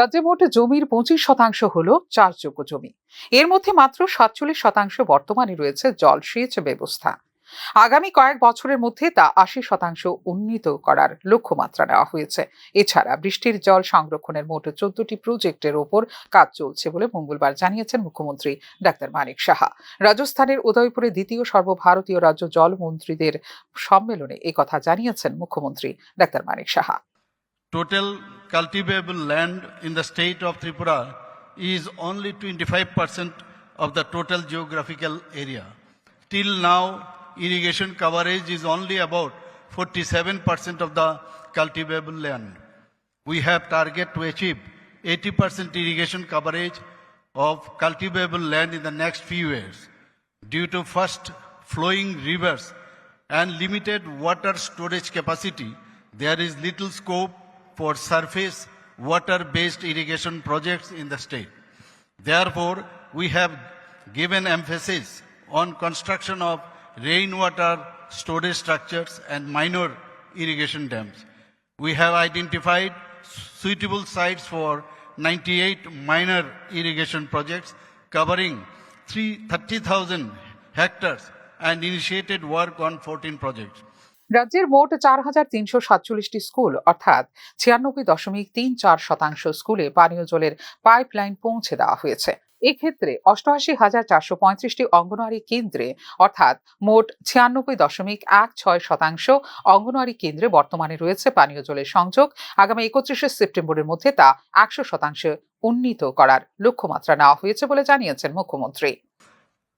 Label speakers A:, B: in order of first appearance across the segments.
A: রাজ্যে মোট জমির পঁচিশ শতাংশ হল চাষযোগ্য জমি এর মধ্যে মাত্র সাতচল্লিশ শতাংশ বর্তমানে রয়েছে জলসেচ ব্যবস্থা আগামী কয়েক বছরের মধ্যে তা আশি শতাংশ উন্নীত করার লক্ষ্যমাত্রা নেওয়া হয়েছে এছাড়া বৃষ্টির জল সংরক্ষণের মোট চোদ্দটি প্রজেক্টের ওপর কাজ চলছে বলে মঙ্গলবার জানিয়েছেন মুখ্যমন্ত্রী ডাক্তার মানিক সাহা রাজস্থানের উদয়পুরে দ্বিতীয় সর্বভারতীয় রাজ্য জলমন্ত্রীদের সম্মেলনে কথা জানিয়েছেন মুখ্যমন্ত্রী doctor Manik Saha
B: Total cultivable land in the state of Tripura is only 25% of the total geographical area. Till now, irrigation coverage is only about 47% of the cultivable land. We have target to achieve 80% irrigation coverage of cultivable land in the next few years. Due to fast flowing rivers and limited water storage capacity, there is little scope for surface water-based irrigation projects in the state. Therefore, we have given emphasis on construction of rainwater storage structures and minor irrigation dams. We have identified suitable sites for 98 minor irrigation projects covering 30,000 hectares and initiated work on 14 projects.
A: রাজ্যের মোট চার হাজার তিনশো সাতচল্লিশটি school অর্থাৎ ছিয়ানব্বই দশমিক তিন চার শতাংশ স্কুলে পানীয় জলের পাইপ লাইন পৌঁছে দেওয়া হয়েছে এক্ষেত্রে অষ্টআশি হাজার চারশো পঁয়ত্রিশটি অঙ্গনওয়াড়ি কেন্দ্রে অর্থাৎ মোট ছিয়ানব্বই দশমিক এক ছয় শতাংশ অঙ্গনওয়াড়ি কেন্দ্রে বর্তমানে রয়েছে পানীয় জলের সংযোগ আগামী একত্রিশে সেপ্টেম্বরের মধ্যে তা একশো শতাংশে উন্নীত করার লক্ষ্যমাত্রা নেওয়া হয়েছে বলে জানিয়েছেন মুখ্যমন্ত্রী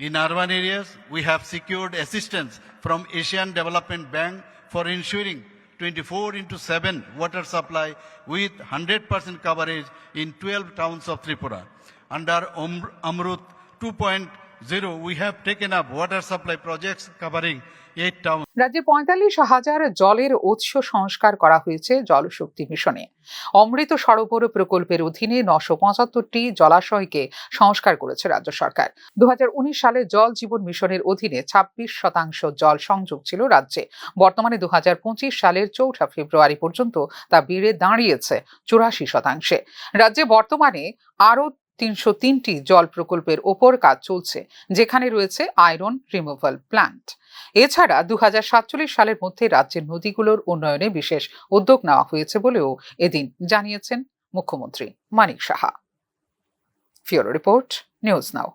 B: In urban areas, we have secured assistance from Asian Development Bank for ensuring 24 into 7 water supply with 100% coverage in 12 towns of Tripura. Under Amrut 2.0
A: রাজ্যে পঁয়তাল্লিশ হাজার জলের উৎস সংস্কার করা হয়েছে জলশক্তি মিশনে অমৃত সরোবর প্রকল্পের অধীনে নশো পঁচাত্তরটি জলাশয়কে সংস্কার করেছে রাজ্য সরকার দু সালে জল জীবন মিশনের অধীনে ২৬ শতাংশ জল সংযোগ ছিল রাজ্যে বর্তমানে দু সালের চৌঠা ফেব্রুয়ারি পর্যন্ত তা বেড়ে দাঁড়িয়েছে চুরাশি শতাংশে রাজ্যে বর্তমানে আরও তিনশো তিনটি জল প্রকল্পের ওপর কাজ চলছে যেখানে রয়েছে আয়রন রিমুভাল প্ল্যান্ট এছাড়া দু সালের মধ্যে রাজ্যের নদীগুলোর উন্নয়নে বিশেষ উদ্যোগ নেওয়া হয়েছে বলেও এদিন জানিয়েছেন মুখ্যমন্ত্রী মানিক সাহা ফিওরো রিপোর্ট নিউজ নাও